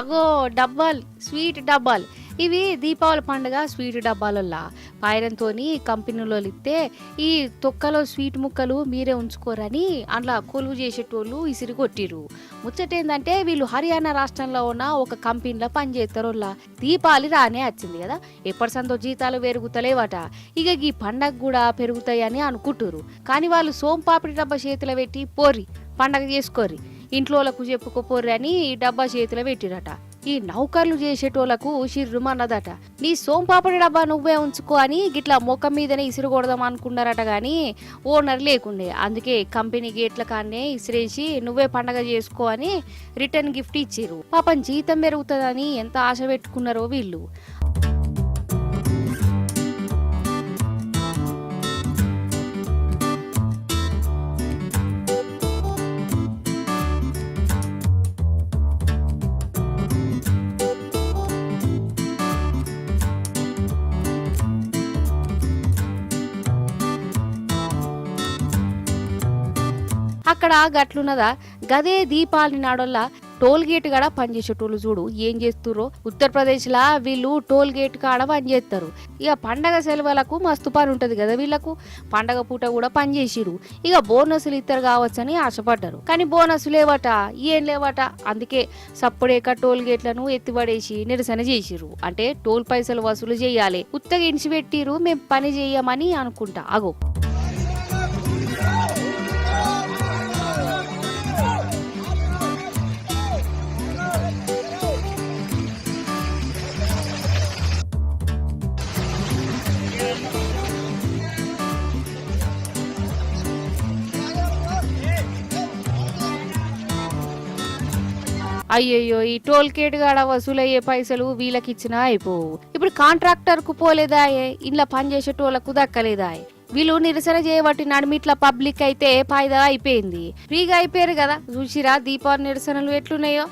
అగో డబ్బాలు స్వీట్ డబ్బాలు. ఇవి దీపావళి పండుగ స్వీట్ డబ్బాలల్లా. పాయరంతో కంపెనీలో ఇస్తే ఈ తొక్కలో స్వీట్ ముక్కలు మీరే ఉంచుకోరని అందులో కొలువు చేసేటోళ్ళు ఇసిరి కొట్టిరు ముచ్చటేందంటే వీళ్ళు హర్యానా రాష్ట్రంలో ఉన్న ఒక కంపెనీలో పనిచేస్తారోళ్ళ దీపావళి రానే వచ్చింది కదా. ఎప్పటి సంతో జీతాలు పెరుగుతలేవట. ఇక ఈ పండగ కూడా పెరుగుతాయని అనుకుంటురు కానీ వాళ్ళు సోంపాపిడి డబ్బా చేతిలో పెట్టి పోరి పండగ చేసుకోరి ఇంట్లోలకు వాళ్ళకు చెప్పుకోపోర్రని ఈ డబ్బా చేతిలో పెట్టిరట. ఈ నౌకర్లు చేసేటోళ్ళకు షిర్రుమన్నదట నీ సోంపాపడి డబ్బా నువ్వే ఉంచుకో అని గిట్లా మొక్క మీదనే ఇసురుకొడదాం అనుకున్నారట కానీ ఓనర్ లేకుండే. అందుకే కంపెనీ గేట్ల కాన్నే ఇసిరేసి నువ్వే పండగ చేసుకో అని రిటర్న్ గిఫ్ట్ ఇచ్చిర్రు. పాపం జీతం పెరుగుతుందని ఎంత ఆశ పెట్టుకున్నారో వీళ్ళు. అక్కడ గట్లున్నదా? గదే దీపావళి నాడొల్ల టోల్ గేట్ కాడ పనిచేసేటోళ్ళు చూడు ఏం చేస్తుర్రో? ఉత్తరప్రదేశ్ లా వీళ్ళు టోల్ గేట్ కాడ పనిచేస్తారు ఇక పండగ సెలవులకు మస్తు పని ఉంటది కదా వీళ్ళకు. పండగ పూట కూడా పనిచేసిరు ఇక బోనస్లు ఇస్తారు కావచ్చని ఆశపడ్డారు. కానీ బోనస్ లేవట ఏం లేవట? అందుకే సప్పుడేక టోల్ గేట్లను ఎత్తిపడేసి నిరసన చేసిరు అంటే టోల్ పైసలు వసూలు చేయాలి. ఉత్తగా ఇడిచి పెట్టిరు మేము పని చేయమని అనుకుంటా. అగో. అయ్యయ్యో ఈ టోల్ గేట్ కాడ వసూలయ్యే పైసలు వీళ్ళకి ఇచ్చినా అయిపోవు. ఇప్పుడు కాంట్రాక్టర్కు పోలేదాయే ఇంట్లో పనిచేసేటోళ్ళకు దక్కలేదాయే. వీళ్ళు నిరసన చేయబట్టి నడిమిట్లా పబ్లిక్ అయితే పాయిదా అయిపోయింది. ఫ్రీగా అయిపోయారు కదా చూసిరా దీపావళి నిరసనలు ఎట్లున్నాయో.